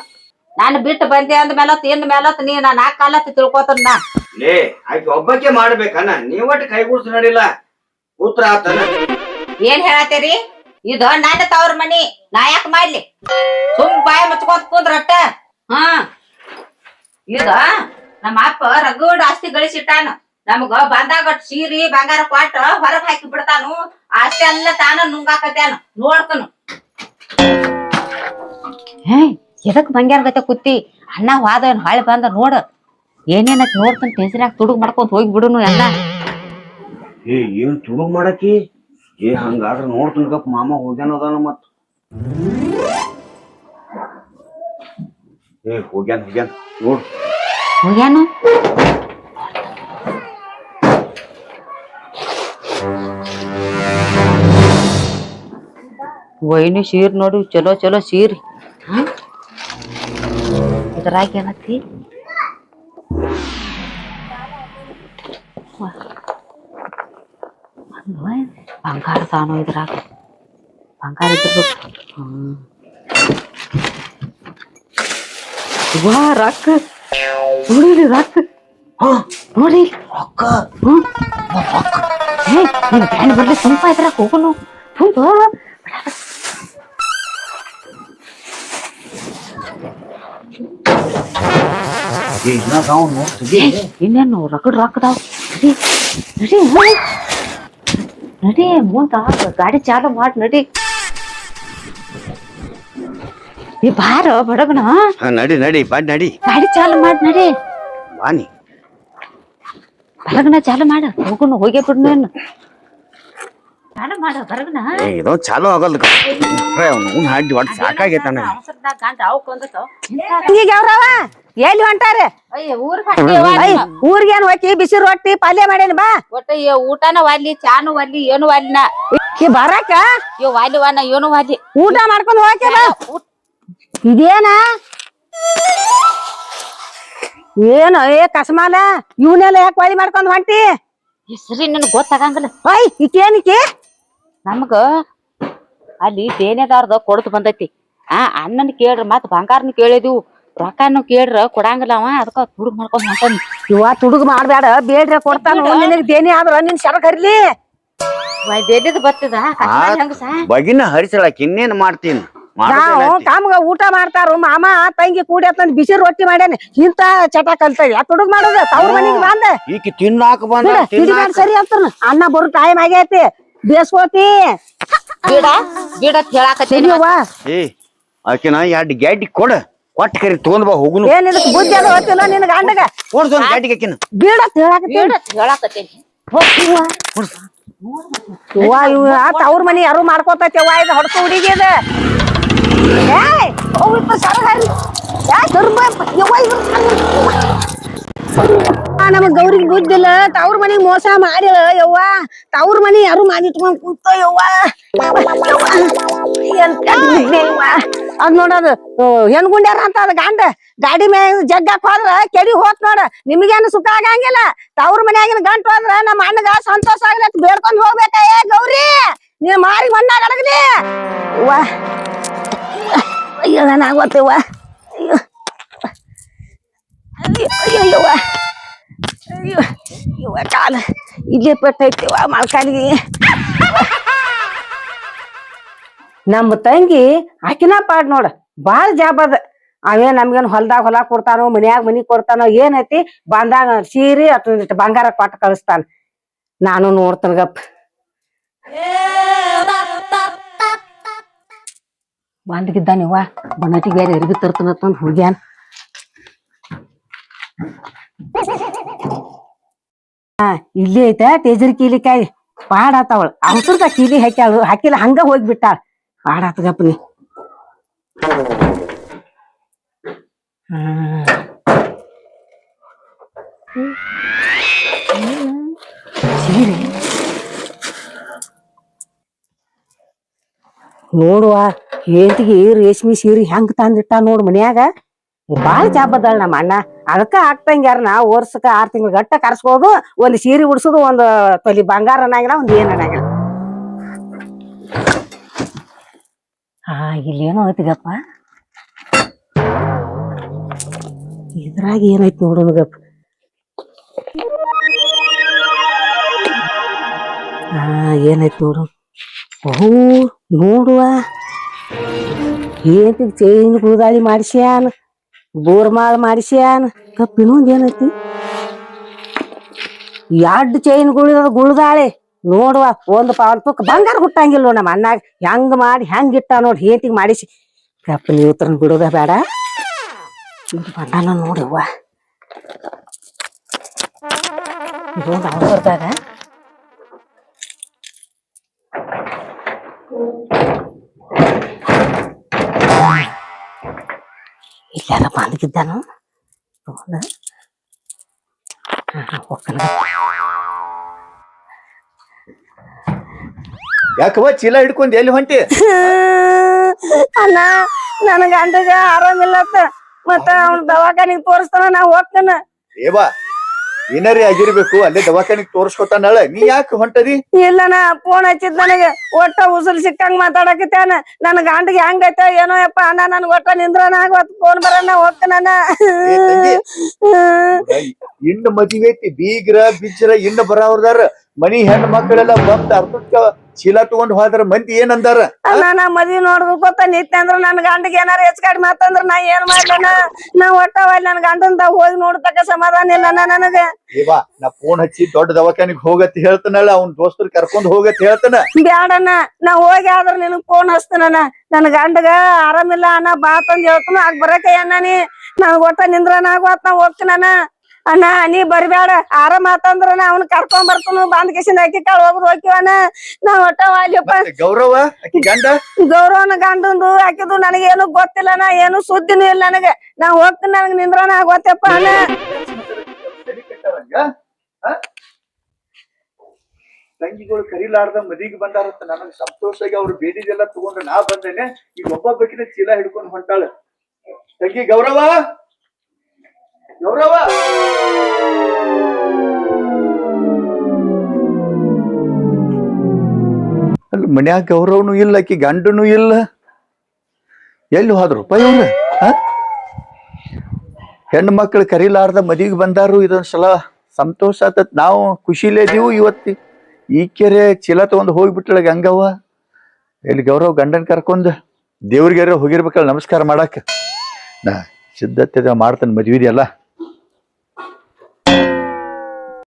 ನಾನು ಬಿಟ್ಟು ಬಂದೆ ಅಂದ ಮೇಲೆ ತಿಂದ ಮೇಲತ್ ನೀ ನಾ ನಾಲ್ಕು ಕಾಲ ತಿಳ್ಕೊತನ ನಾ. ಲೇ ಆಕೆ ಒಬ್ಬಕ್ಕೆ ಮಾಡ್ಬೇಕನ ಕೈಗೂಡ್ಸ್ ನಡಿಲ್ಲ. ಉತ್ತರ ಆತನ. ಏನ್ ಹೇಳತ್ತೀರಿ ಇದು ನನ್ನ ತವ್ರ ಮನಿ ನಾ ಯಾಕೆ ಮಾಡ್ಲಿ? ಸುಮ್ ಬಾಯ ಮುಚ್ಕೊಂತ ಕುಂದ್ರಟ್ಟ ಹಾ ಇದ ನಮ್ಮ ಅಪ್ಪ ರಗಡ್ ಆಸ್ತಿ ಗಳಿಸಿಟ್ಟಾನ. ನಮಗ ಬಂದಾಗ ಸೀರಿ ಬಂಗಾರ ಕೊಟ್ಟ ಹೊರಗ್ ಹಾಕಿ ಬಿಡ್ತಾನು. ಅಷ್ಟೆಲ್ಲ ತಾನ ನುಂಗಾಕತ್ಯಾನ. ನೋಡ್ತನು. ಹೇ ಎದಕ್ ಬಂಗಾರ ಗತೆ ಕುತ್ತಿ ಅಣ್ಣ ವಾದ ಹಾಳೆ ಬಂದ ನೋಡ. ಏನೇನ ನೋಡ್ತಾನ ಟೆನ್ಷನ್ ತುಡುಗ್ ಮಾಡ್ಕೊಂತ ಹೋಗಿ ಬಿಡುನು ಎಲ್ಲ. ಏ ಏನ್ ತುಡುಗ್ ಮಾಡಕಿ? ಏ ಹಂಗಾದ್ರ ನೋಡ್ತಾನ ಗಪ್ ಮಾಮ ಹೋಗ್ಯಾನ ಮತ್ತ ಮತ್. ಏ ಹೋಗ್ಯಾನ ಹೋಗ್ಯಾನ. ನೋಡ್. ಹೋಗ್ಯಾನು? ವೈನಿ ಸೀರ್ ನೋಡಿ ಚಲೋ ಚಲೋ ಸೀರಿ ಇದ್ರಾಗ ಏನತ್ತಿ ಅಲ್ವಾ? ಬಂಗಾರ ತಾನು ಇದ್ರಾಗ. ಬಂಗಾರ ಇದ್ರ ವಾ ರೊಕ್ಕ. ನೋಡಿರಿ ರೊಕ್ಕ. ನೋಡಿ. ರೊಕ್ಕ? ಹ್ಮ್ ಏ ನಿನ್ ಬ್ಯಾಂಡ್ ಬರ್ಲಿ ತುಂಬ ಇದ್ರಾಗ ಹೋಗೋನು. ತುಂಬ ಇನ್ನೇನು ರಗಡ್ ರೊಕ್ಕದಾವ್ ನಡಿ ನಡಿ ಹೋಗ್. ನಡಿ ಮುಂದ ಗಾಡಿ ಚಾಲು ಮಾಡಿ ನಡಿ. ಈ ಬಾರ ಬಡಗಣ ನಡಿ ನಡಿ ಬಾ ನಡಿ. ಗಾಡಿ ಚಾಲು ಮಾಡಿ ನಡಿ. ಬಾನಿ ಬರಗನ ಚಾಲು ಮಾಡ ಹೋಗುನು ಹೋಗೇ ಬಿಡ್ನು ಚಾಲು ಮಾಡ ಬರಗ್ನ ಏ ಇದೋ ಚಾಲು ಆಗಲ್ಲ ಅವ್ನು ಹಾಡಿ ಒಟ್ಟು ಸಾಕಾಗೈತಾನ ಅವಸರದಾಗ ಗಂಡ ಅವಕೊಂದತ್ತು ಈಗ ಯಾವ್ರವ? ಎಲ್ಲಿ ಹೊಂಟಾರೆ? ಅಯ್ಯ ಊರ್ ಐ ಊರಿಗೇನ್ ಹೋಗಿ ಬಿಸಿ ರೊಟ್ಟಿ ಪಲ್ಯ ಮಾಡೇನಿ ಬಾ. ಒಟ್ಟ ಈ ಊಟನ ವಾಲಿ ಚಾನು ವಾಲಿ ಏನು ವಾಲಿನ. ಈ ಬರಾಕ? ಇವ್ ವಾಲಿ ವಾನ ಏನು ವಾಲಿ. ಊಟ ಮಾಡ್ಕೊಂಡು ಹೋಗಿ ಬಾ. ಇದೇನ? ಏನು ಏ ಕಸ್ಮಾಲ? ಇವನೆಲ್ಲ ಯಾಕೆ ವಾಲಿ ಮಾಡ್ಕೊಂಡ್ ಹೊಂಟಿ? ಹೆಸರಿ ನನ್ಗೆ ಗೊತ್ತಾಗಂಗಲ್ಲ. ಐ ಈಕೇನಿಕಿ ನಮಗ ಅಲ್ಲಿ ದೇನೆದಾರ್ದ ಕೊಡ್ದು ಬಂದೈತಿ. ಆ ಅಣ್ಣನ ಕೇಳ್ರ ಮತ್ ಬಂಗಾರನ ಕೇಳಿದ್ವು. ರೊಕ್ಕನು ಕೇಳ್ರ ಕೊಡಂಗಿಲ್ಲ ಅವ ಅದಕ್ಕ ತುಡುಗ್ ಮಾಡ್ಕೊಂಡ್ ಮಾಡ್ತಾನ ಇವ ತುಡುಗ್ ಮಾಡ್ಬೇಡ ಬೇಡ್ರ ಕೊಡ್ತಾನ ನಿನಗ್ ದೇನಿ ಆದ್ರ ನಿನ್ ಶರಕ್ ಹರ್ಲಿ. ದೇನಿದ್ ಬರ್ತದ ಹೆಂಗಸ? ಬಗಿನ ಹರಿಸಲಾಕ ಇನ್ನೇನ್ ಮಾಡ್ತೀನಿ? ನಾವು ಕಾಮ್ಗ ಊಟ ಮಾಡ್ತಾರ ಮಾಮ ತಂಗಿ ಕೂಡಿ ಬಿಸಿ ರೊಟ್ಟಿ ಮಾಡ್ಯಾನ. ಇಂತ ಚಟ ಕಲ್ತಾಯ್ ತುಡುಗ್ ಮಾಡೋದು ತವ್ರ ಮನಿಗ್ ಬಂದ. ಈಕಿ ತಿನ್ನಾಕ ಬಂದ ಸರಿ ಅಂತ ಅನ್ನ ಬರೋ ಟೈಮ್ ಆಗೈತಿ. ಬೇಸ್ಕೋತಿ ಗಿಡ ಗಿಡ ಹೇಳಾಕತ್ತೀನಿ ಏ ಆಕಿನ ಎರಡು ಗ್ಯಾಡಿ ಕೊಡ. ಕೊಟ್ಟ ಕರಿ ತಗೊಂಡ್ ಬಾ ಹೋಗುನು. ಏನ್ ಇದಕ್ ಬುದ್ಧಿ ಅದು ಗೊತ್ತಿಲ್ಲ ನಿನ್ ಗಂಡಗ. ಕೊಡ್ಸೊಂದ್ ಗಾಡಿಗೆ ಆಕಿನ. ಗಿಡ ಹೇಳಾಕತ್ತೀನಿ ಅವ್ರ ಇವ ಇವ ತವ್ರ ಮನಿ ಯಾರು ಮಾಡ್ಕೋತೈತಿ ಅವ್ವ ಇದು ಹೊಡ್ಕೊ ಹುಡುಗಿ ಇದು. ಏಯ್ ಹೋಗ್ಬಿಟ್ಟು ಸರಗ ಹರ್ಲಿ. ಯಾ ದುರ್ಬ ಯವ್ವ ಇವ್ರ ನಮಗ್ ಗೌರಿಗೆ ಬುದ್ಧಿಲ್ಲ ತವ್ರ ಮನಿಗ್ ಮೋಸ ಮಾಡಿ ಯವ್ವ ತವ್ರ ಮನೆ ಯಾರು ಮಾಡಿಟ್ಕೊಂಡ್ ಕೂತ, ಯವ್ವ. ಯವ್ವ. ಯವ್ವ. ಅದ್ ನೋಡದು ಹೆಣ್ ಗುಂಡ್ಯಾರ ಅಂತ ಅದ ಗಂಡ, ಗಾಡಿ ಮ್ಯಾಗ ಜಗ್ಗಾಕ್ ಹೋದ್ರ ಕೆಡಿ ಹೋತ್ ನೋಡ. ನಿಮ್ಗೇನು ಸುಖ ಆಗಂಗಿಲ್ಲ? ತವ್ರ ಮನ್ಯಾಗಿನ ಗಂಟು ಹೋದ್ರ ನಮ್ಮ ಅಣ್ಣಗ ಸಂತೋಷ ಆಗ್ಲತ್ ಬೇಡ್ಕೊಂಡ್ ಹೋಗ್ಬೇಕ. ಏ, ಗೌರಿ, ನೀನ್ ಮಾರಿ ಮಣ್ಣಾಗ ಅಡಗಲಿ. ಅವ್ವ ಅಯ್ಯೋ, ನಾನು ಆಗೋತ್ತವ್ವ ಅಯ್ಯೋ ಅಯ್ಯೋ ಅಯ್ಯೋ ಯವ್ವ ಕಾಲ ಇಲ್ಲೇ ಪೆಟ್ಟೈತಿವ ಮೊಳ್ಕಾಲಿಗೆ ನಮ್ಮ ತಂಗಿ ಆಕಿನ ಪಾಡ್ ನೋಡ, ಬಾಳ ಜಾಬ್ ಅದ ಅವೇ ನಮ್ಗೇನು ಹೊಲ್ದಾಗ ಹೊಲ ಕೊಡ್ತಾನೋ, ಮನ್ಯಾಗ ಮನಿ ಕೊಡ್ತಾನೋ, ಏನೈತಿ? ಬಂದಾಗ ಸೀರೆ ಅಥವಾ ಬಂಗಾರ ಕೊಟ್ಟು ಕಳಿಸ್ತಾನ. ನಾನು ನೋಡ್ತಾನ ಗಪ್. ಬಂದ್ಗಿದ್ದಾನಿವ ಬನ್ನಟಿಗೆ ಬೇರೆ ಅರ್ಬಿ ತರ್ತನಂತ ಹೋಗ್ಯಾನ. ಹಾ ಇಲ್ಲಿ ಐತೆ, ತೇಜರ್ ಕೀಲಿಕಾಯಿ ಪಾಡಾತವಳ ಅವಸರದ ಕೀಲಿ ಹಾಕ್ಯಾಳು. ಹಾಕಿಲ್ಲ, ಹಂಗ ಹೋಗ್ಬಿಟ್ಟಾಳ. ಪಾಡಾತ ಗಪ್ನಿ ಸೀರೆ. ನೋಡುವ ಹೇಳ್ತಿಗೆ ರೇಷ್ಮಿ ಸೀರೆ ಹೆಂಗ್ ತಂದಿಟ್ಟ ನೋಡು ಮನ್ಯಾಗ. ಬಾಳ ಜಾಬದಳ ನಮ್ಮ ಅಣ್ಣ. ಅದಕ್ಕ ಆಗ್ತಂಗ್ಯಾರನ ವರ್ಷಕ್ಕ ಆರ್ ತಿಂಗಳ ಗಟ್ಟ ಕರ್ಸ್ಬೋದು ಒಂದ್ ಸೀರೆ ಉಡ್ಸೋದು, ಒಂದ್ ತೊಲಿ ಬಂಗಾರ ಅನ್ನಂಗಿಲ್ಲ, ಒಂದ್ ಏನ್ ಅನ್ನಂಗಿಲ್ಲ. ಹಾ ಇಲ್ಲೇನೋ ಐತಿಗಪ್ಪ. ಇದ್ರಾಗ ಏನೈತಿ ನೋಡೋಣ ಗಪ್ಪ ಹಾ ಏನೈತಿ ನೋಡು. ಓಹೋ, ನೋಡುವ. ಏನ್ ಚೈನ್ ಗುದಾಳಿ ಮಾಡಿಸ್ಯಾನ? ಬೋರ್ಮಾಳ್ ಮಾಡಿಸ್ಯಾನ? ಕಪ್ಪಿನೊಂದ್ ಏನೈತಿ? ಎರಡು ಚೈನ್ ಗುಳಿದ ಗುಳ್ದಾಳೆ. ನೋಡುವ, ಒಂದು ಪಾಲ್ಪಕ್ ಬಂಗಾರ ಹುಟ್ಟಂಗಿಲ್ಲ ನಮ್ಮ ಅಣ್ಣಾಗ. ಹೆಂಗ್ ಮಾಡಿ, ಹೆಂಗ್ ಇಟ್ಟ ನೋಡಿ, ಹೇತಿಗ್ ಮಾಡಿಸಿ. ಕಪ್ಪ ನೀವು ತರ ಬಿಡೋದ ಬೇಡ. ಬಣ್ಣನ ನೋಡವ್ವ. ಇದೊಂದು ಬಂದ್ಗಿದ್ದಾನು ತಗೊಂಡ ಹೋಗ್ತಾನ ಯಾಕವ್ವ ಚೀಲ ಹಿಡ್ಕೊಂಡ್ ಎಲ್ಲಿ ಹೊಂಟಿ ಅಣ್ಣ ನನ್ ಗಂಡಗ ಆರಾಮಿಲ್ಲತ್ತ ಮತ್ತ ಅವ್ನ ದವಾಖಾನಿಗ್ ತೋರಿಸ್ತಾನ ನಾ ಹೋಗ್ತಾನ ಏವಾ ಏನಾರೇ ಆಗಿರ್ಬೇಕು ಅಲ್ಲೇ ದವಾಖಾನಿಗ್ ತೋರ್ಸ್ಕೊತಾನಳ ನೀ ಯಾಕೆ ಹೊಂಟದಿ? ಇಲ್ಲನ ಫೋನ್ ಹಚ್ಚಿದ್ ನನಗೆ. ಒಟ್ಟ ಉಸುಲ್ ಸಿಕ್ಕಂಗ್ ಮಾತಾಡಕತ್ತೇನ ನನ್ ಗಂಡಗೆ ಹೆಂಗೈತೆ ಏನೋ ಯಪ್ಪ ಅಣ್ಣ ನನ್ ಒಟ್ಟ ನಿಂದ್ರನ ಫೋನ್ ಬರೋಣ ಹೋಗ್ತಾನ. ಇನ್ನು ಮದುವೆ ಐತಿ ಬೀಗ್ರ ಬಿಜ್ರ ಇನ್ನು ಬರಾವ್ರದಾರ ಮನಿ ಹೆಣ್ಣು ಮಕ್ಕಳೆಲ್ಲ ಬಂದ್ ಅರ್ಧಕ್ಕ ಚೀಲ ತಗೊಂಡ್ ಹೋದ್ರ ಮಂದಿ ಏನ್ ಅಂದಾರ ನಾ ಮದ್ವಿ ನೋಡ್ಬೇಕು ನಿತ್ಯ ಅಂದ್ರ ನನ್ ಗಂಡಗ್ ಏನಾರ ಹೆಚ್ಚು ಕಡಿಮೆ ಆತಂದ್ರ ನಾ ಏನ್ ಮಾಡ್ಲನ ನಾ ಒಟ್ಟ ಅಲ್ಲಿ ನನ್ ಗಂಡಂದ ಹೋಗಿ ನೋಡ್ತಕ್ಕ ಸಮಾಧಾನ ಇಲ್ಲ ನನಗ. ಇವಾ ನಾ ಫೋನ್ ಹಚ್ಚಿ ದೊಡ್ಡ ದವಾಖಾನಿಗ್ ಹೋಗತ್ ಹೇಳ್ತಾನಲ್ಲ ಅವ್ನ ದೋಸ್ತರ್ ಕರ್ಕೊಂಡ್ ಹೋಗತ್ ಹೇಳ್ತಾನ. ಬ್ಯಾಡಣ್ಣ ನಾ ಹೋಗಿ ಆದ್ರ ನಿನಗ್ ಫೋನ್ ಹಚ್ತಾನ ನನ್ ಗಂಡಗ ಆರಾಮಿಲ್ಲ ಅಣ್ಣ ಬಾ ತಂದ್ ಹೇಳ್ತಾನ ಆಗ ಬರಕ ಅಣ್ಣ ನೀ. ನನ್ ಒಟ್ಟ ನಿಂದ್ರ ನಾಗ ಹೋಗ್ತಾನ ಅಣ್ಣ ನೀ ಬರ್ಬ್ಯಾಡ. ಆರಾಮ ಆತಂದ್ರ ನಾ ಅವ್ನ ಕರ್ಕೊಂಡ್ ಬರ್ತಾನು ಬಂದ್ ಕಿಸಿಂದ ಅಕ್ಕಿ ಕಾಳು ಹೋಗುದ್ ಹೋಗ್ತೀವಣ್ಣ ನಾ ಒಟ್ಟ ವಾಲ್ಯಪ್ಪ ಗೌರವ ಗಂಡ? ಗೌರವನ ಗಂಡಂದು ಹಾಕಿದು ನನಗೆ ಏನು ಗೊತ್ತಿಲ್ಲ ನಾ ಏನು ಸುದ್ದಿನೂ ಇಲ್ಲ ನನಗೆ. ನಾ ಹೋಗ್ತೀನಿ ನನಗ್ ನಿಂದ್ರನ ಆಗೋತ್ತಪ್ಪ ಅಣ್ಣ? ತಂಗಿಗಳು ಕರಿಲಾರ್ದ ಮದಿಗೆ ಬಂದಾರಂತ ನನಗ್ ಸಂತೋಷಾಗಿ ಅವ್ರು ಬೇಡಿದೆಲ್ಲ ತಗೊಂಡು ನಾ ಬಂದೇನೆ. ಈಗ ಒಬ್ಬೊಬ್ಬಕಿನ ಚೀಲ ಹಿಡ್ಕೊಂಡು ಹೊಂಟಾಳ. ತಂಗಿ ಗೌರವ? ಗೌರವ! ಅಲ್ಲಿ, ಮನ್ಯಾಗ ಗೌರವನು ಇಲ್ಲ, ಆಕಿ ಗಂಡನು ಇಲ್ಲ. ಎಲ್ಲಿ ಹೋದ್ರು? ಪೈ ಅವ್ರ? ಹೆಣ್ಣು ಮಕ್ಕಳು ಕರೀಲಾರ್ದ ಮದಿಗೆ ಬಂದಾರು, ಇದೊಂದ್ಸಲ ಸಂತೋಷ ಆತತ್. ನಾವು ಖುಷಿಲೇ ಇದೀವು ಇವತ್ತಿ. ಈ ಕೆರೆ ಚೀಲ ತಗೊಂಡು ಹೋಗ್ಬಿಟ್ಟಳ ಗಂಗವ್ವ. ಎಲ್ಲಿ ಗೌರವ್ ಗಂಡನ ಕರ್ಕೊಂಡ್ ದೇವ್ರಿಗಾರ ಹೋಗಿರ್ಬೇಕಲ್ಲ, ನಮಸ್ಕಾರ ಮಾಡಕ್ಕೆ ನಾ ಸಿದ್ಧತೆ ಮಾಡ್ತಾನೆ ಮದ್ವಿದೆಲ್ಲ